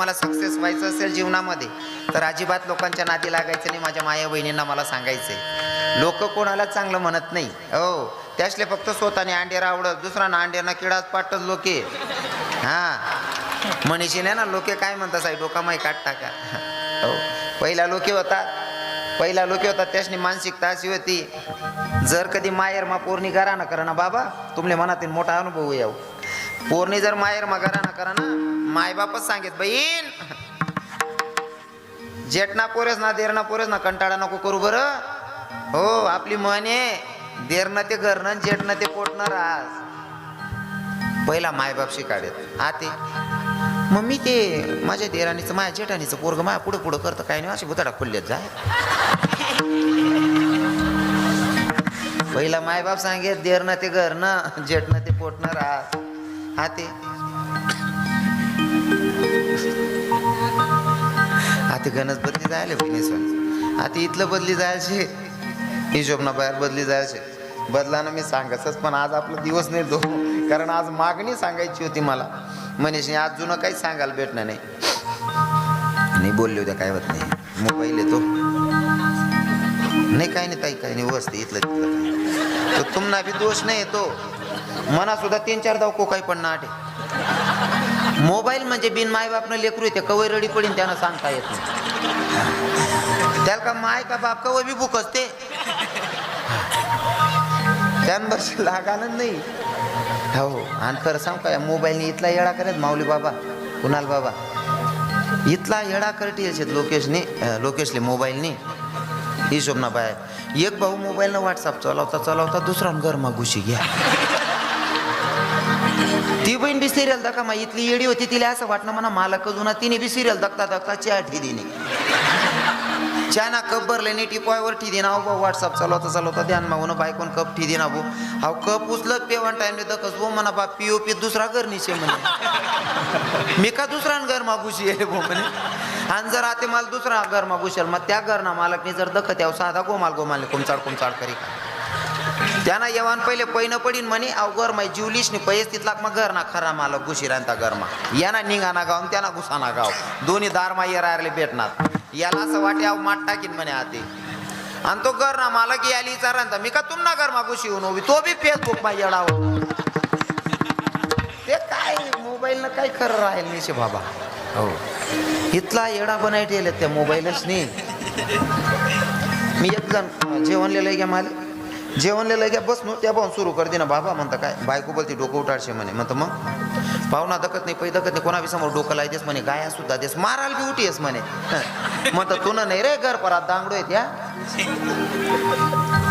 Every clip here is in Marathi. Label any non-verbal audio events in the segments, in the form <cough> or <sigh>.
तुम्हाला सक्सेस व्हायचं असेल जीवनामध्ये तर अजिबात लोकांच्या नादी लागायचं नाही माझ्या माया बहिणींना मला सांगायचंय. लोक कोणाला चांगलं म्हणत नाही. हो त्यासले फक्त स्वतःने अंडेर आवडत दुसरा ना अंडेरना किडाच पाटत लोके. हा. मनीषी नाही ना लोके काय म्हणतात साई डोका माही काढ टाका. हो पहिला लोके होता पहिला लोके होता त्यासनी मानसिकता अशी होती. जर कधी माहेर मा पोरणी करा ना करा ना बाबा तुमले मनातील मोठा अनुभव याव पोरणी जर माहेर मगारा करा ना करा ना मायबापच सांगेत बहीण! जेठना पोरेस ना देरणा पोरेस ना कंटाळा नको करू बरं. हो आपली म्हण आहे देरणं ते घरनं जेठनं ते पोटणं रास पहिला मायबाप शिकाडेत आते मग मी ते माझ्या देराणीचं माझ्या जेठानीचं पोरग माया पुढं पुढं करतं काय नाही असे भुताडा खुल्लेत जाय पहिला मायबाप सांगेत देरणं ते घरनं जेठनं ते पोटणं रास आते. आता गणच बदली जायला बहिणी आता इथलं बदली जायचे. हिशोबना बाहेर बदली जायचे. बदलानं मी सांगायचंच पण आज आपला दिवस नाही तो. कारण आज मागणी सांगायची होती मला. मनीषने आज जुनं काहीच सांगायला भेटणार नाही. नाही बोलले होते काय होत नाही. मोबाईल येतो. नाही काही नाही ताई काही नाही व्यवस्थित इथलं तिथलं. तर तुम्हाला बी दोष नाही येतो. मना सुद्धा तीन चार धाव काही पण नाटे मोबाईल म्हणजे बिन मायबापनं लेकरू येते कवय रडी पडीन त्यानं सांगता येत नाही. त्याला का माय का बाप कवय बी बुक असते त्यांबस लागानं नाही. हो आणि खरं सांग काय मोबाईलने इथला येडा करत माऊली बाबा कुणाल बाबा. इथला येडा करत यायचे लोकेशने लोकेशनी लोकेशले मोबाईलने. हिशोब ना बाय एक भाऊ मोबाईलनं व्हॉट्सअप चालवता चालवता दुसरा घरमा घुशी घ्या. ती बहीण बी सिरियल दाखा मा इथली येडी होती तिला असं वाटणं म्हणा मालक जुना तिने बी सिरियल दाखता दाखता चहा ठिदीने चहा ना कप भरले नी टिपॉयवर ठी ना बा व्हॉट्सअप चालवता चालवता ध्यान मागून बायकोन कप ठी ना भाऊ. अहो कप उचलत पेवन टाइमले दकस वो म्हणा बा पिओ पी दुसरा घर निशे म्हणे. मी का दुसरा घर मागूशी येले भाऊ म्हणे? आणि जर आता मला दुसरा घर मागूशल मग त्या घरना मालकनी जर दखत याव साधा गोमाल गोमाल कुमचाड कुमचाड करी त्यांना येवान पहिले पैन पडीन म्हणे अव गरमा जीवलीश नाही पैस तिथला मग घर ना खरा माल घुशी घर मा. याना निघाना गाव आणि त्यांना घुसाना गाव. दोन्ही दारमा येरायला भेटणार. याला असं वाटे अव माठ टाकीन म्हणे आधी. आणि तो घर ना मला की आली मी का तुम ना घरमा घुशी होऊन उभी? तो बी फेसबुक मा येडाव ते काय मोबाईलनं काय खरं राहील निशे बाबा? हो. इथला येडा बनाय ठेवले त्या मोबाईलच नाही मी एक जण जेवणलेलं आहे घ्या मला जेवण लिहिलंय घ्या बस नो त्या पाहून सुरू करते ना बाबा म्हणता काय बायको बोलते डोकं उठाडशे म्हणे. म्हणतं मग? पाहुणा दकत नाही पै दकत नाही कोणा बी समोर डोकं लायतेस म्हणे गाया सुद्धा देस मारायला बी उठीस म्हणे. <laughs> म्हणतं तू नाही रे घर परात दांगडो आहेत या.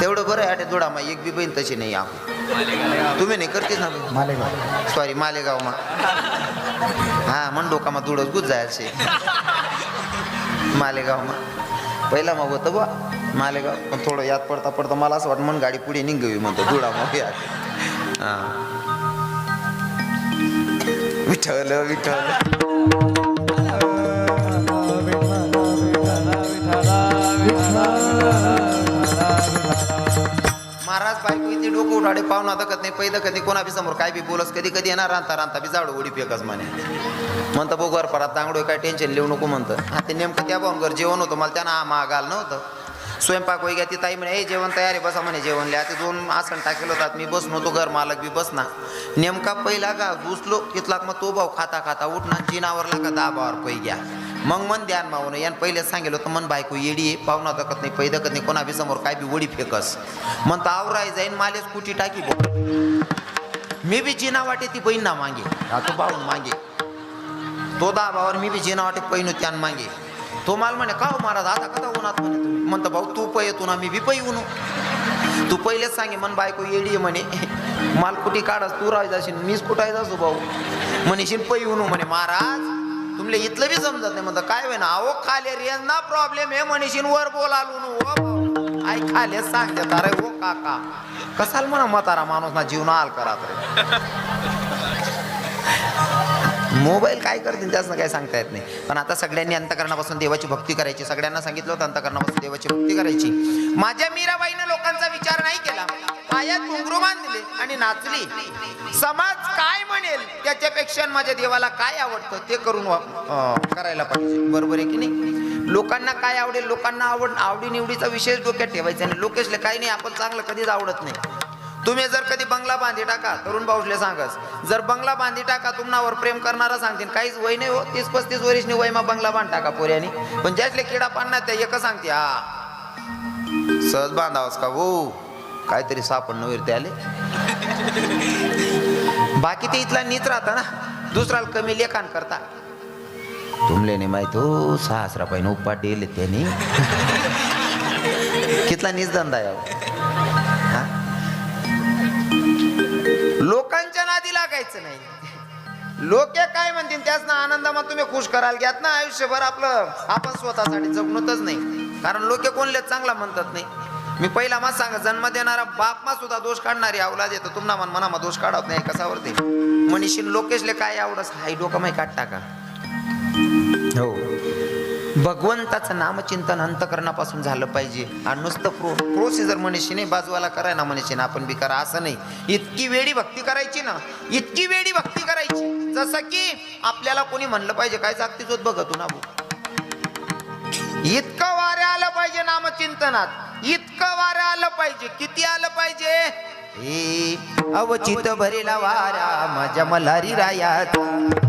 तेवढं बरं आहे दुडा मा एक बी बहीण तशी नाही आपण तुम्ही नाही करतेस ना? मालेगाव. सॉरी मालेगाव मा. हा म्हण डोका मा दुडच गुज जायचे. मालेगाव मा. पहिला मग होतं बा. मालेगाव. पण थोडं यात पडता पडता मला असं वाटतं म्हणून गाडी पुढे निघावी म्हणतो दुडा मग या विठल विठ्ठल महाराज बायको इथे डोकं उठाडे पाहुणा दखत नाही पहिलं कधी नाही कोणा बी समोर काय बी बोलस कधी कधी येणार रांता रांता बी जाडो उडी फेकस म्हणे. म्हणतं बघ घर परत तांगडो काय टेन्शन लिहू नको म्हणतं. हा ते नेमकं त्या पाहून घर जेवण होतं मला त्यांना हा महागाल नव्हतं स्वयंपाक वगैरे ती ताई म्हणे हे जेवण तयार आहे बसा म्हणे जेवण लिहा. ते दोन आसन टाकेल होतात मी बस नव्हतो घर मालक बी बसना नेमका पहिला का घुसलो तिथला मग तो भाऊ खाता खाता उठना जिनावर का दाबावर पै घ्या. मग मन ध्यान मावून यान पहिलेच सांगेल होतं मन बायको येडी आहे पाहुणा दकत नाही पै दकत नाही कोणा बी समोर काय बी वडी फेकस. म्हणतं आवराय जाईन मालेच कुटी टाकी मी बी जिना वाटे ती बहीण ना मागे हा तो भाऊन मागे. तो दाबावर मी बी जिना वाटे पैनू त्यान मागे. तो माल म्हणे का हो महाराज आता कदा उन्हात म्हणे तुम्ही? म्हणतो भाऊ तू पै येतो ना मी बी पै तू पहिलेच सांगे मन बायको येडी म्हणे. <laughs> माल कुठे काढस तू राहायचा जाशील मीच कुठाय जासो भाऊ? म्हणेशील पै उनू म्हणे महाराज तुमले इथलं बी समजत नाही. म्हणतं काय होय ना अहो खाले रेंज ना प्रॉब्लेम हे म्हणेशील वर बोलालू नु हो, ओ आई खाले सांगते अरे ओ हो, काका. कसाल म्हणा म्हातारा माणूस ना जीवन आल करा रे मोबाईल काय करतील त्याचं काय सांगता येत नाही. पण आता सगळ्यांनी अंतकरणापासून देवाची भक्ती करायची. सगळ्यांना सांगितलं होतं अंतकरणापासून देवाची भक्ती करायची. माझ्या मीराबाईनं लोकांचा विचार नाही केला. पायात घुंगरुमान बांधले आणि नाचली. समाज काय म्हणेल त्याच्यापेक्षा माझ्या देवाला काय आवडतं ते करून करायला पाहिजे. बरोबर आहे की नाही? लोकांना काय आवडेल? लोकांना आवड आवडीनिवडीचा विशेष डोक्यात ठेवायचा आणि लोकेशले काही नाही आपण चांगलं कधीच आवडत नाही. तुम्ही जर कधी बंगला बांधी टाका तरुण भाऊसले सांगस जर बंगला बांधी टाका तुम्हावर प्रेम करणारा सांगतील. काहीच वय नाही हो तीस पस्तीस वर्षनी वय मग बंगला बांध टाका पोऱ्यानी. पण ज्यातले किडा पाडणार त्या एक सांगते हा सहज बांधावस का हो? काहीतरी सापडणं वगैरे त्याले आले. <laughs> बाकी ते इथला नीच राहता ना दुसऱ्याला कमी लेखान करता. तुमले नाही माहीत हो सहस्रा पाहिजे उपा डेले त्याने. <laughs> कितला नीच धंदा यावं करायचं नाही. लोक काय म्हणतील त्याच ना आनंदामध्ये तुम्ही खुश कराल. घ्यात ना आयुष्यभर आपलं आपण स्वतःसाठी जगणतच नाही. कारण लोक कोणले चांगला म्हणतात नाही. मी पहिला मग सांगा जन्म देणारा बाप मा सुद्धा दोष काढणारी अवलाद येतो तुम्हाला मन मनामा दोष काढत नाही कसावरती मनीषीन लोकेशले काय आवडस? हाय डोकं माही काढता का भगवंताचं नामचिंतन अंतकरणापासून झालं पाहिजे. आणि नुसतं प्रो प्रोसिजर मनीषीने बाजूवाला कराय ना मनीषीने आपण बी करा. असं नाही. इतकी वेळी भक्ती करायची ना इतकी वेळी भक्ती करायची जसं की आपल्याला कोणी म्हणलं पाहिजे काय जागतीच होत बघतो ना इतकं वारे आलं पाहिजे नामचिंतनात. इतकं वारे आलं पाहिजे. किती आलं पाहिजे? हे अवचित भरेला वारा माझ्या मल्हारी रायाचा.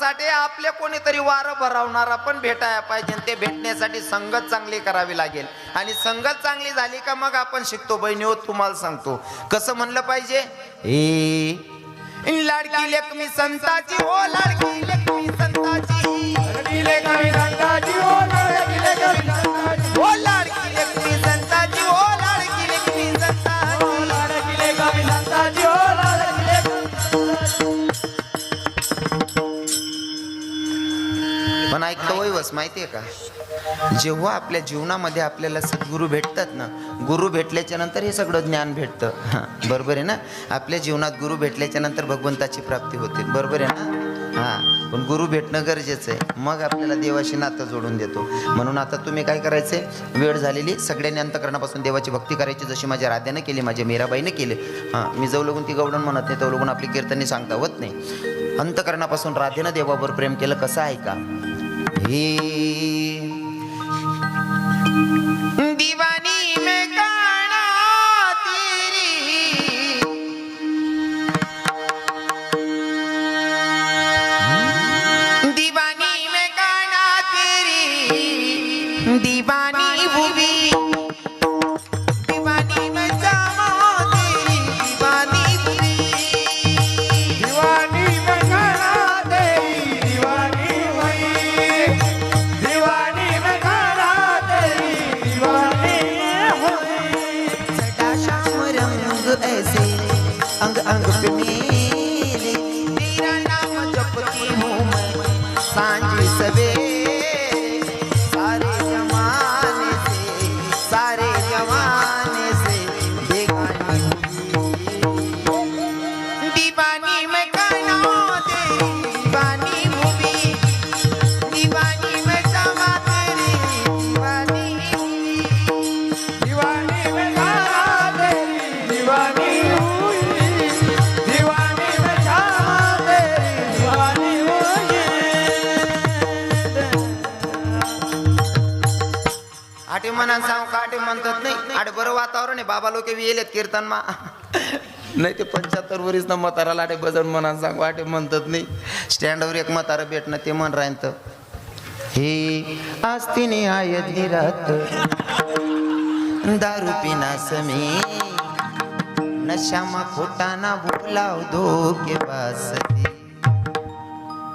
वारं आपले कोणीतरी वार भरवणारा पण भेटायला पाहिजे ते भेटण्यासाठी संगत चांगली करावी लागेल. आणि संगत चांगली झाली का मग आपण शिकतो. बहिणी होत तुम्हाला सांगतो. कसं म्हणलं पाहिजे? ए लाडकी लेखमी संताची हो लाडकी लेखमी संताची. माहिती आहे का? जेव्हा आपल्या जीवनामध्ये आपल्याला सद्गुरू भेटतात ना गुरु भेटल्याच्या नंतर हे सगळं ज्ञान भेटतं. हां बरोबर आहे ना? आपल्या जीवनात गुरु भेटल्याच्या नंतर भगवंताची प्राप्ती होते. बरोबर आहे ना? हां पण गुरु भेटणं गरजेचं आहे. मग आपल्याला देवाशी नातं जोडून देतो. म्हणून आता तुम्ही काय करायचे वेळ झालेली. सगळ्यांनी अंतकरणापासून देवाची भक्ती करायची. जशी माझ्या राध्यानं केली माझ्या मीराबाईनं केली. हां मी जवळ लगून ती गवडण म्हणत नाही. तो लगून आपली कीर्तनी सांगता होत नाही. अंतकरणापासून राधेनं देवावर प्रेम केलं कसं आहे का? हे आठे म्हणा सांग का आठे म्हणतात नाही. आठ बरं वातावरण आहे बाबा लोक येलेत कीर्तन मा नाही ते पंच्याहत्तर वरीच ना म्हाताराला आठे बजन म्हणा सांग वाटे म्हणतात नाही. स्टँडवर एक म्हातारा भेटणं ते म्हण राहीन तर. हे आस्तीने आयत धीरात दारू पिना समी नशामा खोटाना भुकलाव धोके बासती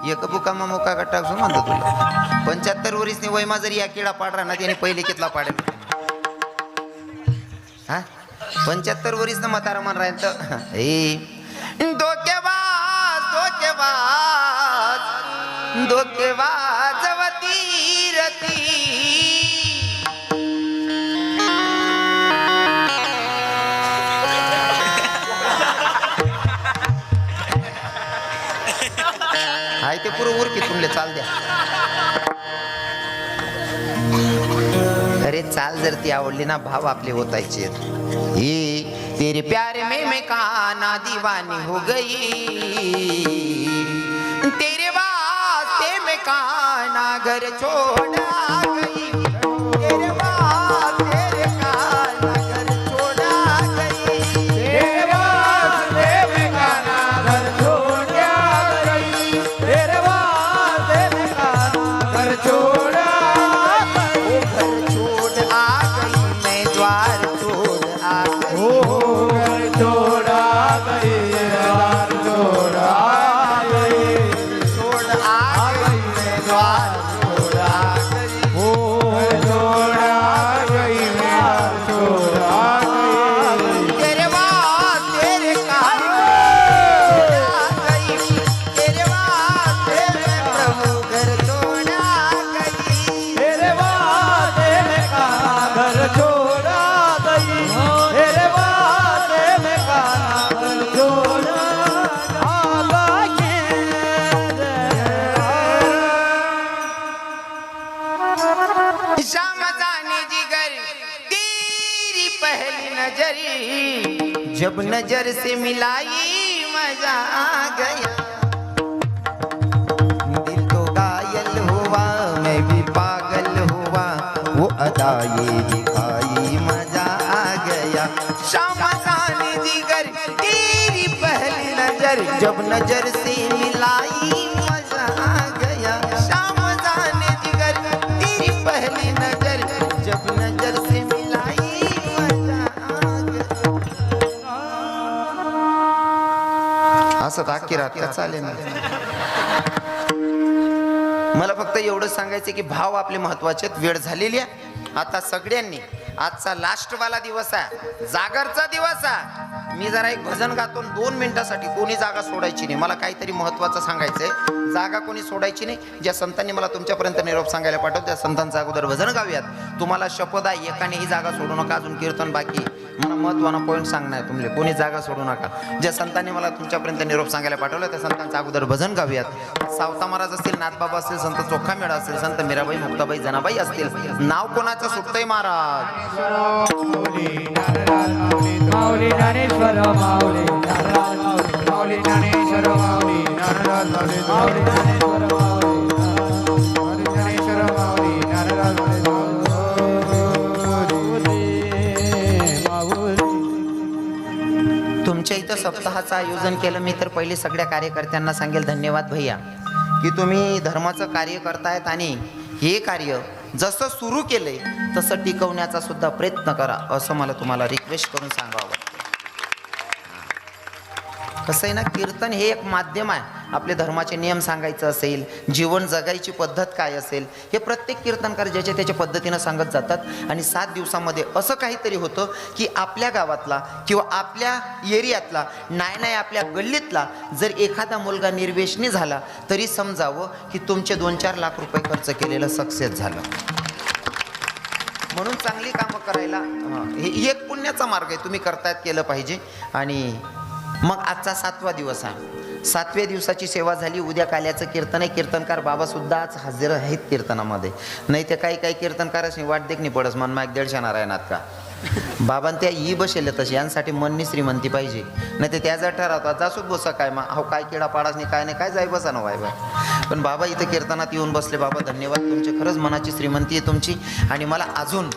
एक बुकामा मोका गट्टा असं म्हणतो तुला. पंच्याहत्तर वरीसने वयमा जरी या किडा पाडरा ना त्याने पहिले कितला पाडेल? हा? पंच्याहत्तर वरीसनं म्हातारा मन राहील तर ए डोकेबाज डोकेबाज डोकेबाज वती रती. म्हणले चाल द्या. अरे चाल जर ती आवडली ना भाव आपले होतायचे ये तेरे प्यारे में मैं काना दीवानी हो गई. तेरे वास्ते मैं काना घर छोड़ा गई. जब नज़र से मिलाई मज़ा आ गया। दिल तो घायल हुआ, मैं भी पागल हुआ। वो अदा ये दिखाई मज़ा आ गया। शाम जिगर, तेरी पहली नज़र। जब नज़र से मिलाई असं दाखी राहत चालेल ना. मला फक्त एवढं सांगायचं की भाव आपले महत्त्वाचे आहेत. वेळ झालेली आहे. आता सगळ्यांनी आजचा लास्टवाला दिवस आहे. जागरचा दिवस आहे. मी जरा एक भजन गातो दोन मिनिटासाठी कोणी जागा सोडायची नाही. मला काहीतरी महत्वाचं सांगायचंय जागा कोणी सोडायची नाही. ज्या संतांनी मला तुमच्यापर्यंत निरोप सांगायला पाठवत त्या संतांचा अगोदर भजन गाऊयात. तुम्हाला शपथ आहे एकानेही जागा सोडू नका अजून कीर्तन बाकी मला महत्वानं पॉईंट सांगणार तुमले कोणी जागा सोडू नका. ज्या संतांनी मला तुमच्यापर्यंत निरोप सांगायला पाठवलं त्या संतांचं अगोदर भजन गाऊयात. सावता महाराज असतील नाथबाबा असतील संत चोखा मेळा असेल संत मीराबाई मुक्ताबाई जनाबाई असतील नाव कोणाचं सुटतंय महाराज? तुमच्या इथं सप्ताहाचं आयोजन केलं. मी तर पहिले सगळ्या कार्यकर्त्यांना सांगेल धन्यवाद भैया. की तुम्ही धर्माचं कार्य करतायत आणि हे कार्य जसं सुरू केलंय तसं टिकवण्याचा सुद्धा प्रयत्न करा असं मला तुम्हाला रिक्वेस्ट करून सांगावं कसं आहे ना कीर्तन हे एक माध्यम आहे. आपले धर्माचे नियम सांगायचं असेल जीवन जगायची पद्धत काय असेल हे प्रत्येक कीर्तनकार ज्याच्या त्याच्या पद्धतीनं सांगत जातात. आणि सात दिवसामध्ये असं काहीतरी होतं की आपल्या गावातला किंवा आपल्या एरियातला नाही नाही आपल्या गल्लीतला जर एखादा मुलगा निर्वेशनी झाला तरी समजावं की तुमचे दोन चार लाख रुपये खर्च केलेलं सक्सेस झालं. म्हणून चांगली कामं करायला हे एक पुण्याचा मार्ग आहे. तुम्ही करतायत केलं पाहिजे. आणि मग आजचा सातवा दिवस आहे. सातव्या दिवसाची सेवा झाली उद्या काल्याचं कीर्तन आहे. कीर्तनकार बाबासुद्धा आज हजर आहेत कीर्तनामध्ये. नाही ते काही काही कीर्तनकारच नाही वाट देख नाही पडस मन माग दीडशे नारायणात का? बाबां त्या ई बसेल तशी. यांसाठी मननी श्रीमंती पाहिजे. नाही ते त्या जर ठरवतात जासूच बसा काय मा हो काय किडा पाडाच नाही काय नाही काय जाय बसा ना वाय पण बाबा इथं कीर्तनात येऊन बसले. बाबा धन्यवाद. तुमचे खरंच मनाची श्रीमंती आहे तुमची. आणि मला अजून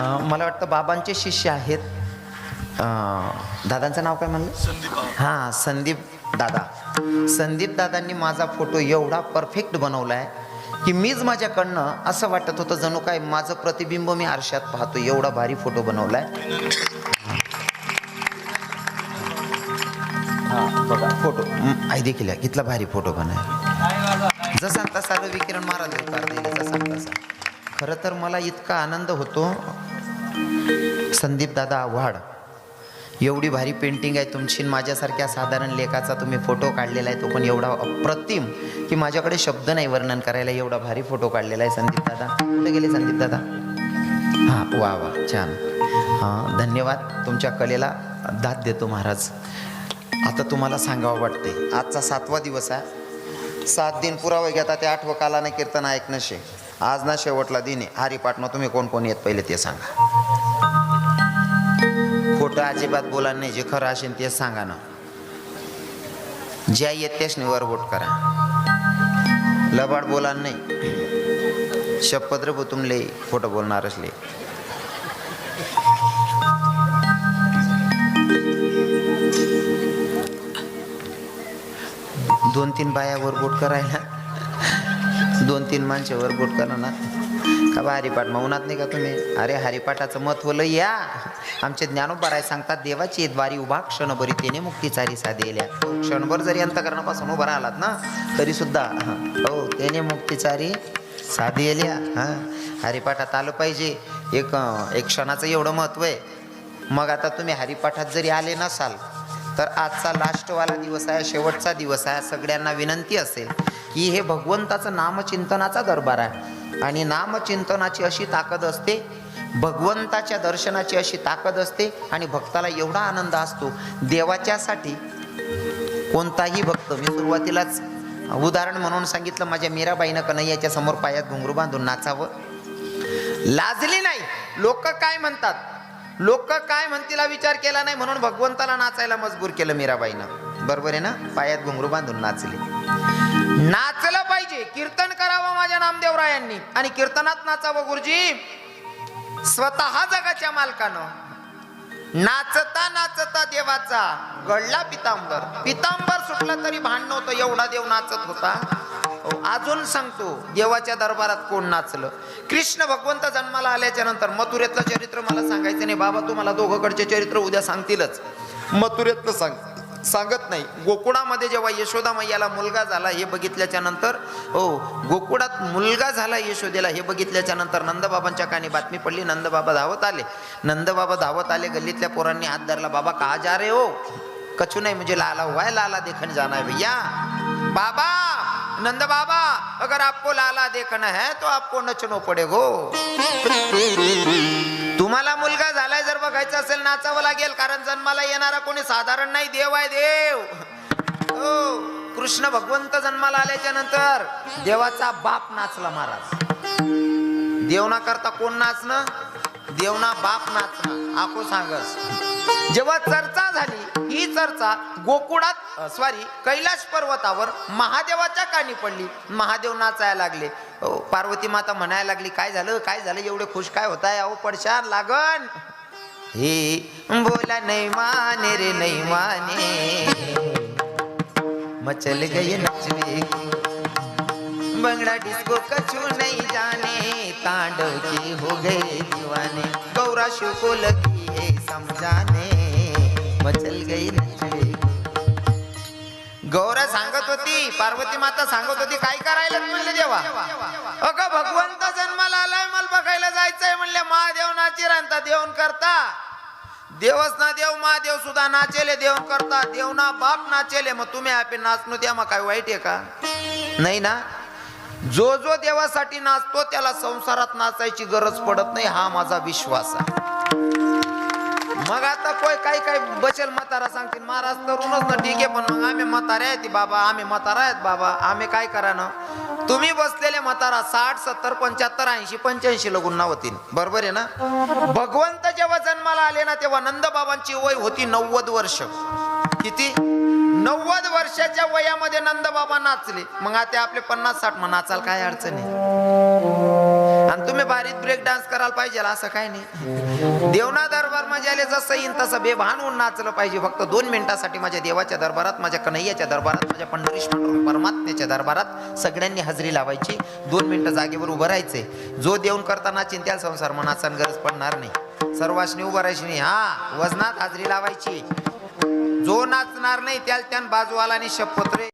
मला वाटतं बाबांचे शिष्य आहेत. दादांचं नाव काय म्हणलं? हां संदीप दादा. संदीप दादांनी माझा फोटो एवढा परफेक्ट बनवलाय की मीच माझ्याकडनं असं वाटत होतं जणू काय माझं प्रतिबिंब मी आरशात पाहतो एवढा भारी फोटो बनवलाय. हा बघा फोटो. हं, आई देखील आहे. इथला भारी फोटो बनाय जसा तसा रवी किरण महाराज दिले जसा तसा. खरं तर मला इतका आनंद होतो. संदीप दादा आव्हाड. एवढी भारी पेंटिंग आहे तुमची माझ्यासारख्या साधारण लेखाचा तुम्ही फोटो काढलेला आहे तो पण एवढा अप्रतिम की माझ्याकडे शब्द नाही वर्णन करायला एवढा भारी फोटो काढलेला आहे संदीप दादा. कुठे गेले संदीप दादा? हां वा वा छान. हां धन्यवाद. तुमच्या कलेला दाद देतो महाराज. आता तुम्हाला सांगावं वाटते आजचा सातवा दिवस आहे. सात दिन पुरावे घेता ते आठवं कालानं कीर्तन ऐक शे आज ना शेवटला दिन आहे. हरिपाठनं तुम्ही कोण कोण येत? पहिले ते सांगा. खोटं अजिबात बोला नाही जे खरं असेल ते सांगा ना. ज्या येत त्याच वर वोट करा. लबाड बोला नाही. शपथ रे तुमले खोटं बोलणारच असले दोन तीन बायावर बोट करायला. दोन तीन माणसावर बोट करा ना. का बा हरिपाठ उन्हात नाही का तुम्ही? अरे हरिपाठाचं महत्त्व लय या. आमचे ज्ञानोबाराय सांगतात देवाची द्वारी उभा क्षणभरी तेने मुक्तीचारी साधेल्या क्षणभर जरी अंतकरणापासून उभा राहिलात ना तरी सुद्धा हो तेने मुक्तीचारी साधेल्या हां हरिपाठात आलं पाहिजे. एक एक क्षणाचं एवढं महत्त्व आहे. मग आता तुम्ही हरिपाठात जरी आले नसाल तर आजचा लास्टवाला दिवस आहे शेवटचा दिवस आहे सगळ्यांना विनंती असेल की हे भगवंताचं नामचिंतनाचा दरबार आहे. आणि नामचिंतनाची अशी ताकद असते भगवंताच्या दर्शनाची अशी ताकद असते आणि भक्ताला एवढा आनंद असतो. देवाच्यासाठी कोणताही भक्त मी सुरुवातीलाच उदाहरण म्हणून सांगितलं माझ्या मीराबाईनं कन्हैयाच्या समोर पायात घुंगरू बांधून नाचावं. लाजली नाही. लोक काय म्हणतात? लोक काय म्हणतील विचार केला नाही म्हणून भगवंताला नाचायला मजबूर केलं मीराबाईनं. बरोबर आहे ना? पायात घुंगरू बांधून नाचले. नाचलं पाहिजे. कीर्तन करावं माझ्या नामदेवरायांनी आणि कीर्तनात नाचावं गुरुजी. स्वतः जगाच्या मालकानं. नाचता नाचता देवाचा घडला पितांबर. पितांबर सुटला तरी भांड नव्हतं एवढा देव नाचत होता. अजून सांगतो देवाच्या दरबारात कोण नाचलं? कृष्ण भगवंत जन्माला आल्याच्यानंतर मथुरेतलं चरित्र मला सांगायचं नाही. बाबा तुम्हाला दोघकडचे चरित्र उद्या सांगतीलच. मथुरेतलं सांग. सांगत नाही. गोकुळामध्ये जेव्हा यशोदा मैयाला मुलगा झाला हे बघितल्याच्या नंतर हो गोकुळात मुलगा झाला यशोदेला हे बघितल्याच्या नंतर नंदबाबांच्या कानी बातमी पडली नंदबाबा धावत आले. नंदबाबा धावत आले गल्लीतल्या पोरांनी हात धरला बाबा का जा रे हो? कछु नाही मुझे लाला हुआ है लाला देखण जाना है भैया बाबा नंद बाबा अगर आपको लाला देखना है तो आपको नचनो पडेगो. <laughs> तुम्हाला मुलगा झालाय जर बघायचं असेल नाचावं लागेल कारण जन्माला येणारा कोणी साधारण नाही देव आहे देव. हो कृष्ण भगवंत जन्माला आल्याच्यानंतर देवाचा बाप नाचला महाराज. देवना करता कोण नाचणं? देवना बाप नाचना आखो सांगस. जेव्हा चर्चा झाली ही चर्चा गोकुळात सॉरी कैलाश पर्वतावर महादेवाच्या कानी पडली. महादेव नाचायला लागले. पार्वती माता म्हणायला लागली काय झालं? काय झालं? एवढे खुश काय होत आहे अहो पडशान लागन. हे बोला नाही माने रे नाही माने मचल गई नचवे बंगड़ा डिस्को कछु नहीं जाने. तांडव की हो गए दीवाने गौरा शिव को लगी है समझाने. मचल गई नचले गौरा सांगत होती पार्वती माता सांगत होती काय करायला म्हणले देवा अगं भगवंत जन्माला आलाय मला बघायला जायचंय. म्हणले महादेव नाची रांता देऊन करता. देवच ना देव महादेव सुद्धा नाचेले देव करता. देव ना बाप नाचेले मग तुम्ही आपे नाचणू द्या मग काय वाईट आहे का? नाही ना जो जो देवासाठी नाचतो त्याला संसारात नाचायची गरज पडत नाही हा माझा विश्वास आहे. मग आता कोय काही काही बचल म्हातारा सांगतील महाराज तरुणच ना ठीक आहे पण मग आम्ही म्हातारे आहेत बाबा आम्ही म्हातारा आहेत बाबा आम्ही काय करा ना तुम्ही बसलेले म्हातारा साठ सत्तर पंच्याहत्तर ऐंशी पंच्याऐंशी लगुन्ना होतील बरोबर आहे ना? भगवंत जेव्हा जन्माला आले ना तेव्हा नंद बाबांची वय होती नव्वद वर्ष. किती? नव्वद वर्षाच्या वयामध्ये नंद बाबा नाचले. मग आता आपले पन्नास साठ मग नाचाल काय अडचण आहे? आणि तुम्ही भारीत ब्रेक डान्स करायला पाहिजे असं काय नाही. देवना दरबारमध्ये आले जसं येईन तसं बेभान होऊन नाचलं पाहिजे. फक्त दोन मिनिटासाठी माझ्या देवाच्या दरबारात माझ्या कन्हैयाच्या दरबारात माझ्या पंढरीश पांडुरंग परमात्म्याच्या दरबारात सगळ्यांनी हजेरी लावायची. दोन मिनिटं जागेवर उभं राहायचे जो देऊन करताना चिंत्याला संसार मनाचा गरज पडणार नाही. सर्वांनी उभं राहायची नाही. हा वजनात हजेरी लावायची. जो नाचणार नाही त्याला त्यान बाजूवाला आणि शपथ रे.